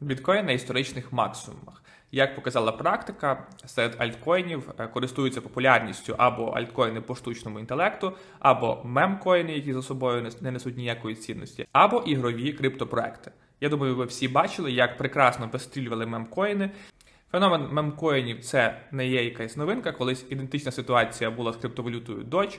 Біткоін на історичних максимумах. Як показала практика, серед альткоїнів е, користуються популярністю або альткоїни по штучному інтелекту, або мемкоїни, які за собою не- не несуть ніякої цінності, або ігрові криптопроекти. Я думаю, ви всі бачили, як прекрасно вистрілювали мемкоїни. Феномен мемкоїнів це не є якась новинка, колись ідентична ситуація була з криптовалютою Doge,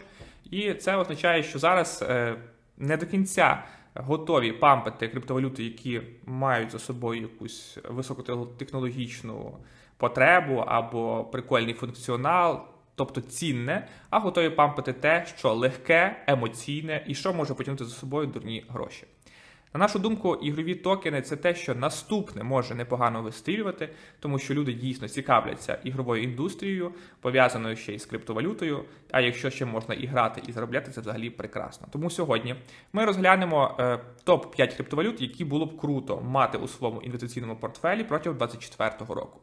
і це означає, що зараз е, не до кінця готові пампити криптовалюти, які мають за собою якусь високотехнологічну потребу або прикольний функціонал, тобто цінне, а готові пампити те, що легке, емоційне і що може потягнути за собою дурні гроші. На нашу думку, ігрові токени це те, що наступне може непогано вистрілювати, тому що люди дійсно цікавляться ігровою індустрією, пов'язаною ще й з криптовалютою. А якщо ще можна і грати, і заробляти, це взагалі прекрасно. Тому сьогодні ми розглянемо е, топ 5 криптовалют, які було б круто мати у своєму інвестиційному портфелі протягом 2024 року.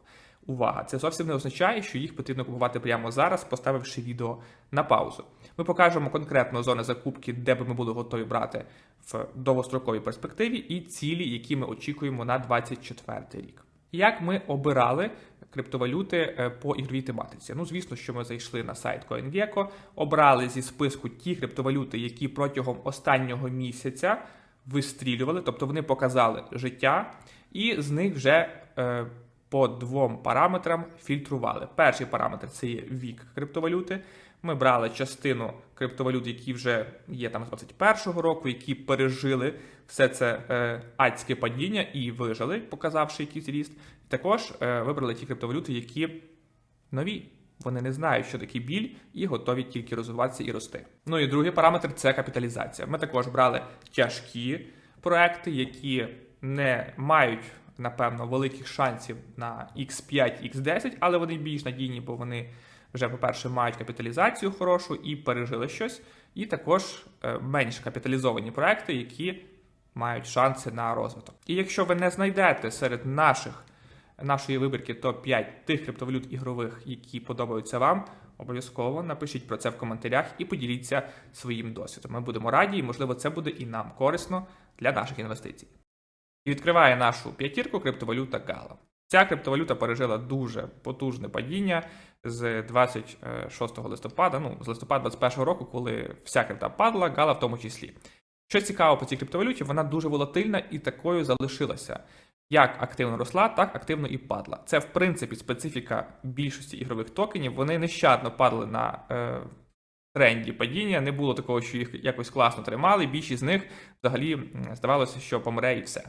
Увага! Це зовсім не означає, що їх потрібно купувати прямо зараз, поставивши відео на паузу. Ми покажемо конкретно зони закупки, де би ми були готові брати в довгостроковій перспективі, і цілі, які ми очікуємо на 2024 рік. Як ми обирали криптовалюти е, по ігровій тематиці? Ну, звісно, що ми зайшли на сайт CoinGecko, обрали зі списку ті криптовалюти, які протягом останнього місяця вистрілювали, тобто вони показали життя, і з них вже е, по двом параметрам фільтрували. Перший параметр це є вік криптовалюти. Ми брали частину криптовалют, які вже є там з 21-го року, які пережили все це е, адське падіння і вижили, показавши якийсь ріст. Також е, вибрали ті криптовалюти, які нові. Вони не знають, що таке біль, і готові тільки розвиватися і рости. Ну і другий параметр це капіталізація. Ми також брали тяжкі проекти, які не мають, напевно, великих шансів на X5, X10, але вони більш надійні, бо вони вже, по-перше, мають капіталізацію хорошу і пережили щось. І також е, менш капіталізовані проекти, які мають шанси на розвиток. І якщо ви не знайдете серед наших нашої вибірки топ-5 тих криптовалют ігрових, які подобаються вам, обов'язково напишіть про це в коментарях і поділіться своїм досвідом. Ми будемо раді, і можливо, це буде і нам корисно для наших інвестицій. І відкриває нашу п'ятірку криптовалюта Gala. Ця криптовалюта пережила дуже потужне падіння з 26 листопада, ну з листопада 2021 року, коли вся крипта падала, Gala в тому числі. Що цікаво по цій криптовалюті, вона дуже волатильна і такою залишилася. Як активно росла, так активно і падала. Це, в принципі, специфіка більшості ігрових токенів. Вони нещадно падали на е, тренді падіння. Не було такого, що їх якось класно тримали. Більшість з них взагалі здавалося, що помре і все.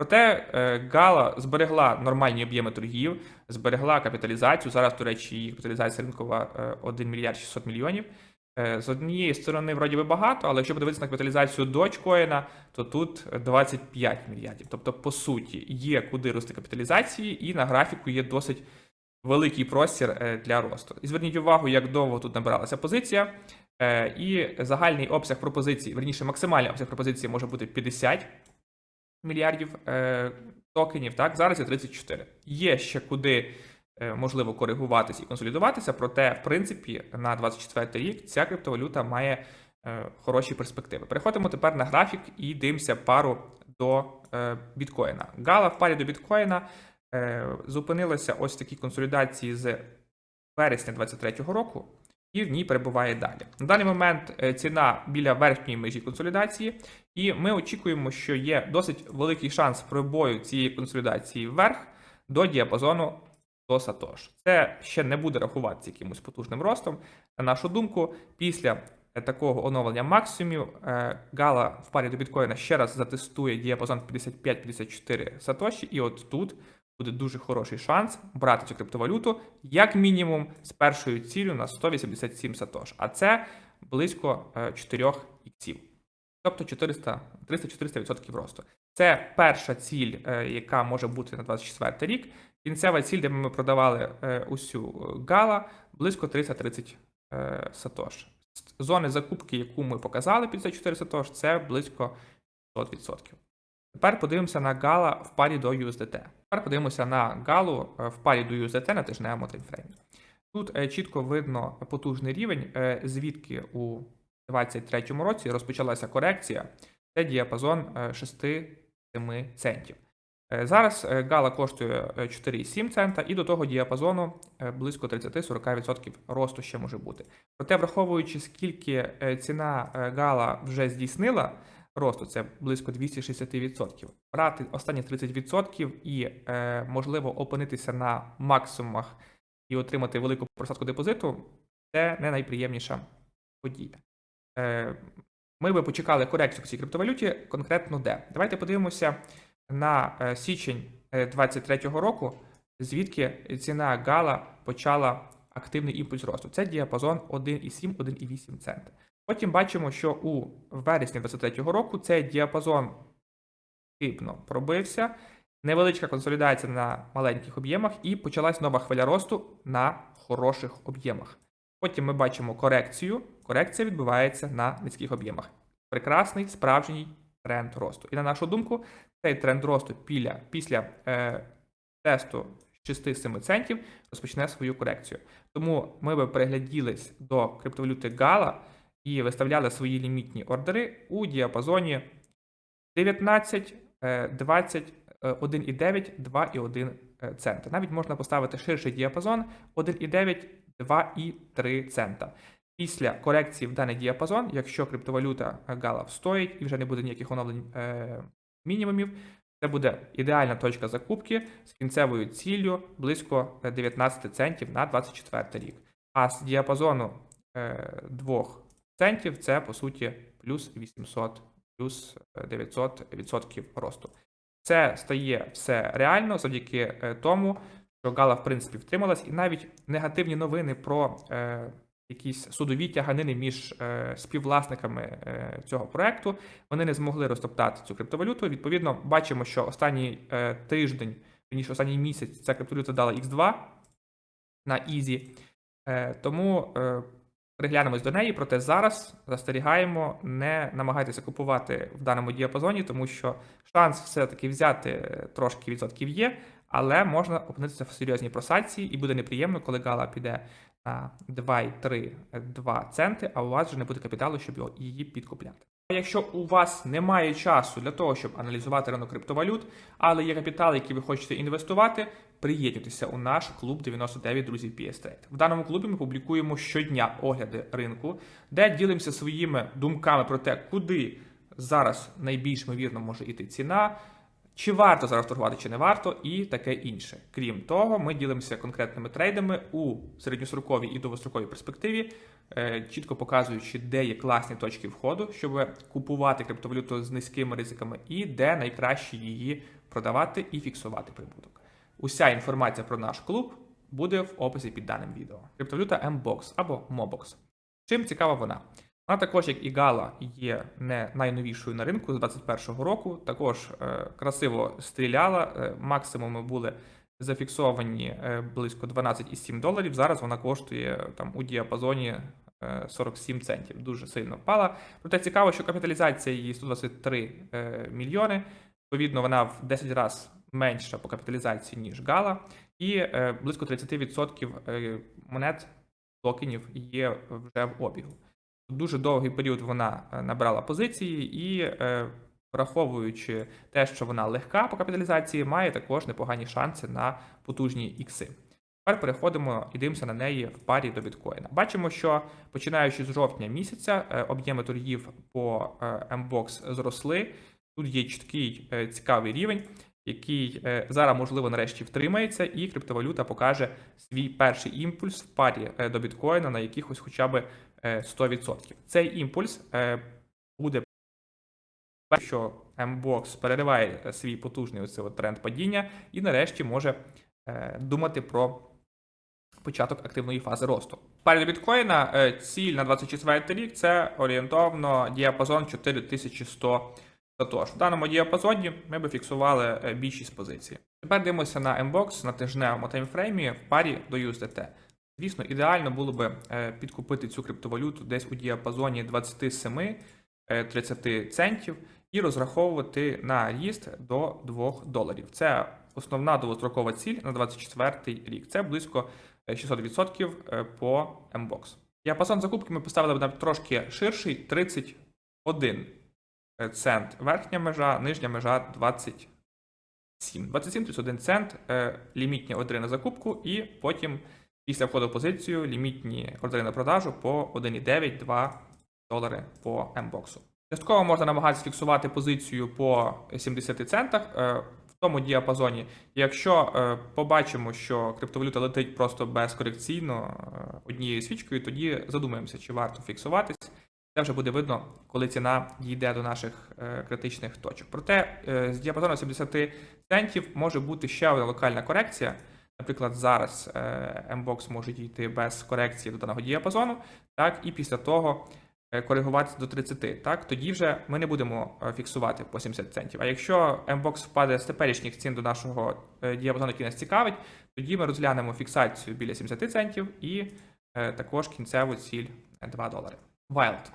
Проте е, Гала зберегла нормальні об'єми торгів, зберегла капіталізацію. Зараз, до речі, її капіталізація ринкова е, 1 мільярд 600 мільйонів. Е, З однієї сторони, вроді би багато, але якщо подивитися на капіталізацію Dogecoin, то тут 25 мільярдів. Тобто, по суті, є куди рости капіталізації, і на графіку є досить великий простір е, для росту. І зверніть увагу, як довго тут набиралася позиція. Е, І загальний обсяг пропозиції, верніше, максимальний обсяг пропозиції може бути 50 мільярдів е, токенів. Так, зараз є 34. Є ще куди е, можливо коригуватися і консолідуватися, проте, в принципі, на 24 рік ця криптовалюта має е, хороші перспективи. Переходимо тепер на графік і дивимося пару до е, біткоїна. Гала в парі до біткоїна е, зупинилася ось в такій консолідації з вересня 2023 року. І в ній перебуває далі. На даний момент е, ціна біля верхньої межі консолідації, і ми очікуємо, що є досить великий шанс пробою цієї консолідації вверх до діапазону до Сатош. Це ще не буде рахуватися якимось потужним ростом. На нашу думку, після е, такого оновлення максимумів е, Гала в парі до біткоїна ще раз затестує діапазон 55-54 Сатоші, і от тут буде дуже хороший шанс брати цю криптовалюту як мінімум з першою ціллю на 187 Сатош, а це близько е, 4 іксів. Тобто 400, 300-400% росту. Це перша ціль, е, яка може бути на 24 рік. Кінцева ціль, де ми продавали е, усю гала, близько 330 е, сатош. Зони закупки, яку ми показали 54 сатош, це близько 100%. Тепер подивимося на гала в парі до USDT. Тепер подивимося на галу е, в парі до USDT на тижневому таймфреймі. Тут е, чітко видно потужний рівень, е, звідки у 2023 році розпочалася корекція. Це діапазон е, 6-7 центів. Зараз гала коштує е, 4,7 цента, і до того діапазону близько 30-40% росту ще може бути. Проте, враховуючи, скільки ціна гала вже здійснила росту, це близько 260%, брати останні 30% і, е, можливо, опинитися на максимумах і отримати велику просадку депозиту, це не найприємніша подія. Е, Ми би почекали корекцію в цій криптовалюті, конкретно де. Давайте подивимося на е, січень 2023 року, звідки ціна гала почала активний імпульс росту. Це діапазон 1,7-1,8 цента. Потім бачимо, що у вересні 2023 року цей діапазон хибно пробився, невеличка консолідація на маленьких об'ємах, і почалась нова хвиля росту на хороших об'ємах. Потім ми бачимо корекцію. Корекція відбувається на низьких об'ємах. Прекрасний справжній тренд росту. І на нашу думку, цей тренд росту після, після е, тесту 6-7 центів розпочне свою корекцію. Тому ми би перегляділись до криптовалюти Gala і виставляли свої лімітні ордери у діапазоні 19, е, 20, е, 1,9, 2,1 е, цента. Навіть можна поставити ширший діапазон 1,9, 2,3 цента. Після корекції в даний діапазон, якщо криптовалюта Gala встоїть і вже не буде ніяких оновлень е, мінімумів, це буде ідеальна точка закупки з кінцевою ціллю близько 19 центів на 24 рік. А з діапазону е, 2 центів це по суті плюс 800, плюс 900 відсотків росту. Це стає все реально завдяки е, тому, що Гала в принципі втрималась, і навіть негативні новини про е, якісь судові тяганини між е, співвласниками е, цього проекту вони не змогли розтоптати цю криптовалюту. Відповідно, бачимо, що останній е, тиждень, ніж останній місяць, ця криптовалюта дала X2 на Easy. Е, тому е, приглянемось до неї, проте зараз застерігаємо, не намагайтеся купувати в даному діапазоні, тому що шанс все-таки взяти е, трошки відсотків є, але можна опинитися в серйозній просадці, і буде неприємно, коли гала піде на 2,3-2 центи, а у вас вже не буде капіталу, щоб її підкупляти. Якщо у вас немає часу для того, щоб аналізувати ринок криптовалют, але є капітал, який ви хочете інвестувати, приєднуйтеся у наш клуб 99 друзів PS В даному клубі ми публікуємо щодня огляди ринку, де ділимося своїми думками про те, куди зараз найбільш ймовірно може йти ціна. Чи варто зараз торгувати, чи не варто, і таке інше. Крім того, ми ділимося конкретними трейдами у середньостроковій і довгостроковій перспективі, е, чітко показуючи, де є класні точки входу, щоб купувати криптовалюту з низькими ризиками, і де найкраще її продавати і фіксувати прибуток. Уся інформація про наш клуб буде в описі під даним відео. Криптовалюта MBOX або MOBOX. Чим цікава вона? Вона також, як і Gala, є не найновішою на ринку з 2021 року. Також е, красиво стріляла. Е, максимуми були зафіксовані е, близько 12,7 доларів. Зараз вона коштує е, там у діапазоні е, 47 центів. Дуже сильно впала. Проте цікаво, що капіталізація її 123 е, мільйони. Відповідно, вона в 10 разів менша по капіталізації, ніж Gala. І е, близько 30% е, монет токенів є вже в обігу дуже довгий період вона е, набрала позиції і, враховуючи те, що вона легка по капіталізації, має також непогані шанси на потужні ікси. Тепер переходимо і дивимося на неї в парі до біткоїна. Бачимо, що починаючи з жовтня місяця, об'єми торгів по MBOX зросли. Тут є чіткий цікавий рівень, який е, зараз, можливо, нарешті втримається, і криптовалюта покаже свій перший імпульс в парі е, до біткоїна на якихось хоча б е, 100%. Цей імпульс е, буде що MBOX перериває е, свій потужний оцей от тренд падіння і нарешті може е, думати про початок активної фази росту. Парі до біткоїна е, ціль на 24 рік це орієнтовно діапазон 4100 сатош. В даному діапазоні ми би фіксували е, більшість позицій. Тепер дивимося на MBOX на тижневому таймфреймі в парі до USDT. Звісно, ідеально було би е, підкупити цю криптовалюту десь у діапазоні 27-30 центів і розраховувати на ріст до 2 доларів. Це основна довгострокова ціль на 24 рік. Це близько е, 600% е, по MBOX. Діапазон закупки ми поставили б трошки ширший 31 цент верхня межа, нижня межа 20 27. 27 плюс 1 цент, е, лімітні ордери на закупку, і потім після входу в позицію лімітні ордери на продажу по 1,9-2 долари по М-боксу. Частково можна намагатися фіксувати позицію по 70 центах е, в тому діапазоні. Якщо е, побачимо, що криптовалюта летить просто безкорекційно е, однією свічкою, тоді задумаємося, чи варто фіксуватись. Це вже буде видно, коли ціна дійде до наших е, критичних точок. Проте е, з діапазону 70 центів може бути ще одна локальна корекція. Наприклад, зараз е, Mbox може дійти без корекції до даного діапазону, так, і після того коригуватися до 30. Так, тоді вже ми не будемо фіксувати по 70 центів. А якщо Mbox впаде з теперішніх цін до нашого діапазону, який нас цікавить, тоді ми розглянемо фіксацію біля 70 центів і також кінцеву ціль е, 2 долари. Wild.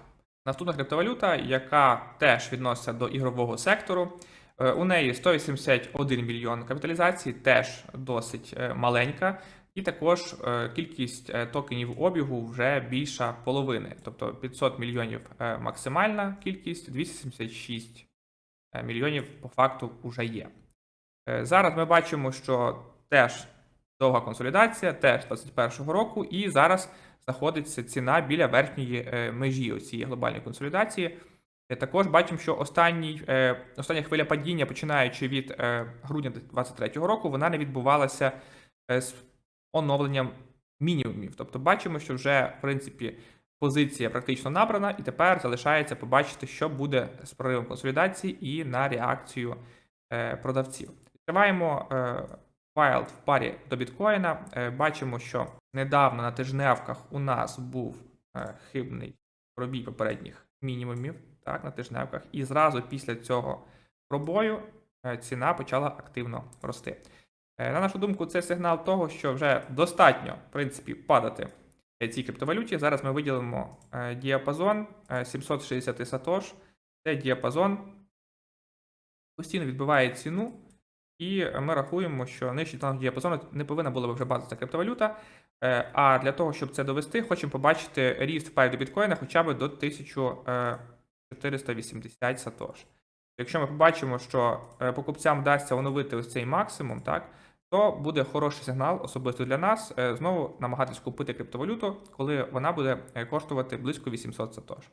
Наступна криптовалюта, яка теж відноситься до ігрового сектору. Е, У неї 181 мільйон капіталізації, теж досить е, маленька, і також е, кількість токенів обігу вже більша половини, тобто 500 мільйонів максимальна кількість, 276 е, мільйонів по факту вже є. Зараз ми бачимо, що теж довга консолідація, теж 2021 року, і зараз знаходиться ціна біля верхньої е, межі цієї глобальної консолідації. Е, Також бачимо, що останній, е, остання хвиля падіння, починаючи від грудня 2023 року, вона не відбувалася з оновленням мінімумів. Тобто бачимо, що вже в принципі позиція практично набрана, і тепер залишається побачити, що буде з проривом консолідації і на реакцію продавців. Відкриваємо Wild в парі до біткоїна. Бачимо, що недавно на тижневках у нас був е, хибний пробій попередніх мінімумів так, на тижневках, і зразу після цього пробою е, ціна почала активно рости. Е, На нашу думку, це сигнал того, що вже достатньо, в принципі, падати цій криптовалюті. Зараз ми виділимо діапазон е, 760 сатош. Це діапазон постійно відбиває ціну, і ми рахуємо, що нижче даного діапазону не повинна була би вже базитися криптовалюта. Е, А для того, щоб це довести, хочемо побачити ріст в біткоїна хоча б до 1480 сатош. Якщо ми побачимо, що е, покупцям вдасться оновити ось цей максимум, так, то буде хороший сигнал, особисто для нас, е, знову намагатись купити криптовалюту, коли вона буде е, коштувати близько 800 сатош.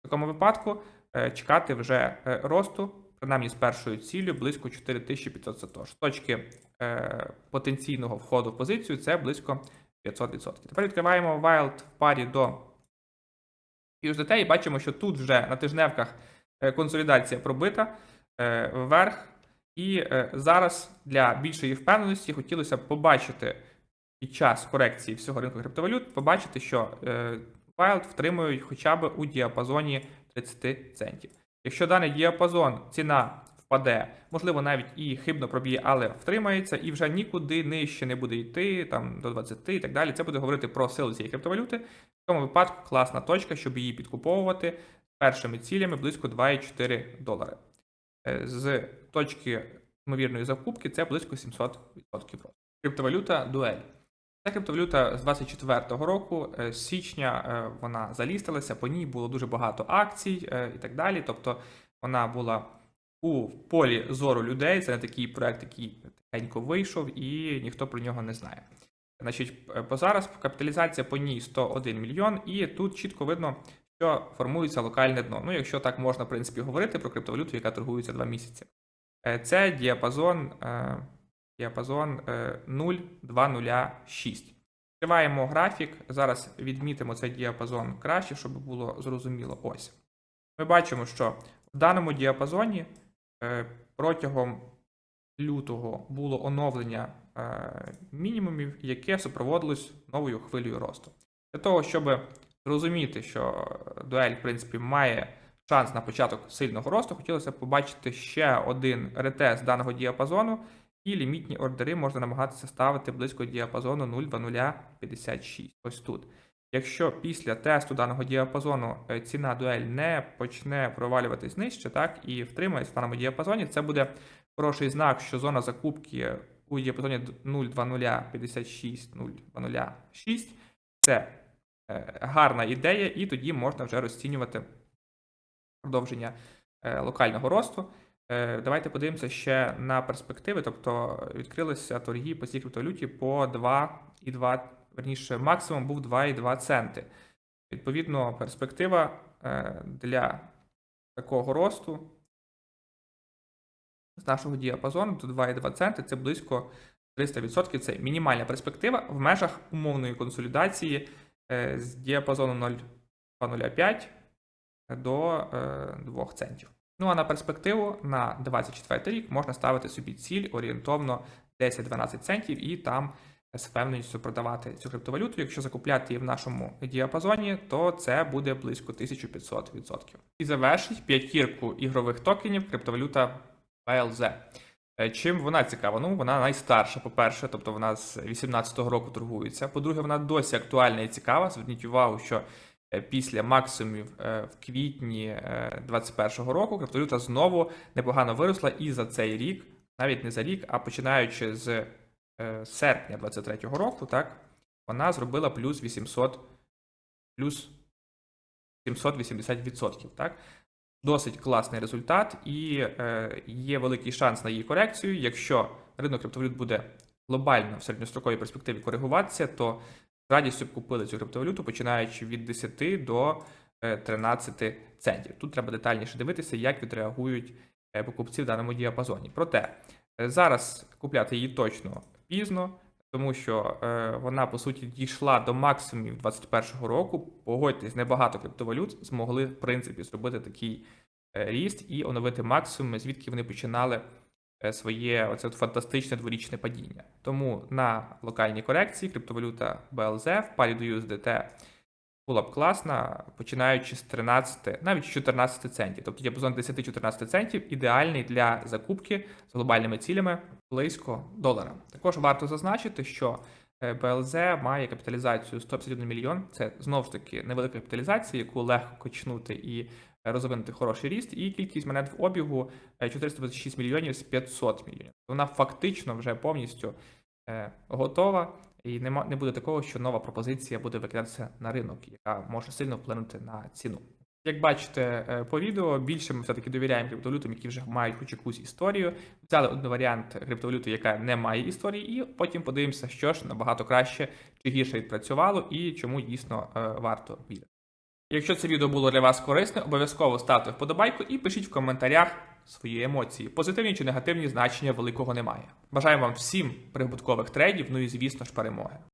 В такому випадку е, чекати вже е, росту, принаймні з першою ціллю, близько 4500 сатош. Точки е, потенційного входу в позицію це близько 500%. Тепер відкриваємо Wild в парі до USDT і бачимо, що тут вже на тижневках е, консолідація пробита е, вверх. І е, зараз для більшої впевненості хотілося б побачити під час корекції всього ринку криптовалют, побачити, що е, Wild втримують хоча б у діапазоні 30 центів. Якщо даний діапазон ціна впаде, можливо, навіть і хибно проб'є, але втримається, і вже нікуди нижче не буде йти там до 20 і так далі. Це буде говорити про силу цієї криптовалюти. В цьому випадку класна точка, щоб її підкуповувати першими цілями близько 2,4 долари. Е, З точки ймовірної закупки це близько 700% росту. Криптовалюта дуель. Ця криптовалюта з 24-го року, е, з січня е, вона залістилася, по ній було дуже багато акцій е, і так далі. Тобто вона була у полі зору людей. Це не такий проект, який тихенько вийшов, і ніхто про нього не знає. Значить, по зараз капіталізація по ній 101 мільйон, і тут чітко видно, що формується локальне дно. Ну, якщо так можна, в принципі, говорити про криптовалюту, яка торгується 2 місяці. Це діапазон, діапазон е, 0,206. Відкриваємо графік. Зараз відмітимо цей діапазон краще, щоб було зрозуміло. Ось. Ми бачимо, що в даному діапазоні е, протягом лютого було оновлення е, мінімумів, яке супроводилось новою хвилею росту. Для того, щоб зрозуміти, що дуель, в принципі, має шанс на початок сильного росту, хотілося б побачити ще один ретест даного діапазону, і лімітні ордери можна намагатися ставити близько діапазону 0,2056. Ось тут. Якщо після тесту даного діапазону е, ціна дуель не почне провалюватись нижче, так, і втримається в даному діапазоні, це буде хороший знак, що зона закупки у діапазоні 0,2056-0,2006 це е, гарна ідея, і тоді можна вже розцінювати продовження е, локального росту. Е, Давайте подивимося ще на перспективи. Тобто відкрилися торги по цій криптовалюті по 2,2, верніше, максимум був 2,2 центи. Відповідно, перспектива е, для такого росту з нашого діапазону до 2,2 центи це близько 300%. Це мінімальна перспектива в межах умовної консолідації е, з діапазону 0,05 до е, 2 центів. Ну а на перспективу на 24 рік можна ставити собі ціль орієнтовно 10-12 центів і там з впевненістю продавати цю криптовалюту. Якщо закупляти її в нашому діапазоні, то це буде близько 1500%. І завершить п'ятірку ігрових токенів криптовалюта BLZ. Е, Чим вона цікава? Ну, вона найстарша, по-перше, тобто вона з 18-го року торгується. По-друге, вона досі актуальна і цікава. Зверніть увагу, що після максимумів е, в квітні е, 21-го року криптовалюта знову непогано виросла і за цей рік, навіть не за рік, а починаючи з е, серпня 23-го року, так, вона зробила плюс 800, плюс 780%. Так? Досить класний результат, і е, є великий шанс на її корекцію. Якщо ринок криптовалют буде глобально в середньостроковій перспективі коригуватися, то з радістю б купили цю криптовалюту, починаючи від 10 до е, 13 центів. Тут треба детальніше дивитися, як відреагують е, покупці в даному діапазоні. Проте е, зараз купляти її точно пізно, тому що е, вона по суті дійшла до максимумів 2021 року. Погодьтесь, небагато криптовалют змогли в принципі зробити такий е, ріст і оновити максимуми, звідки вони починали е, своє оце фантастичне дворічне падіння. Тому на локальній корекції криптовалюта BLZ в парі до USDT була б класна, починаючи з 13, навіть 14 центів. Тобто діапазон 10-14 центів ідеальний для закупки з глобальними цілями близько долара. Також варто зазначити, що е, BLZ має капіталізацію 151 мільйон. Це знову ж таки невелика капіталізація, яку легко качнути і розвинути хороший ріст. І кількість монет в обігу е, 426 мільйонів з 500 мільйонів. Вона фактично вже повністю е, готова. І нема, не буде такого, що нова пропозиція буде викидатися на ринок, яка може сильно вплинути на ціну. Як бачите е, по відео, більше ми все-таки довіряємо криптовалютам, які вже мають хоч якусь історію. Взяли один варіант криптовалюти, яка не має історії, і потім подивимося, що ж набагато краще чи гірше відпрацювало і чому дійсно е, варто вірити. Якщо це відео було для вас корисне, обов'язково ставте вподобайку і пишіть в коментарях свої емоції. Позитивні чи негативні значення великого немає. Бажаю вам всім прибуткових трейдів, ну і звісно ж перемоги.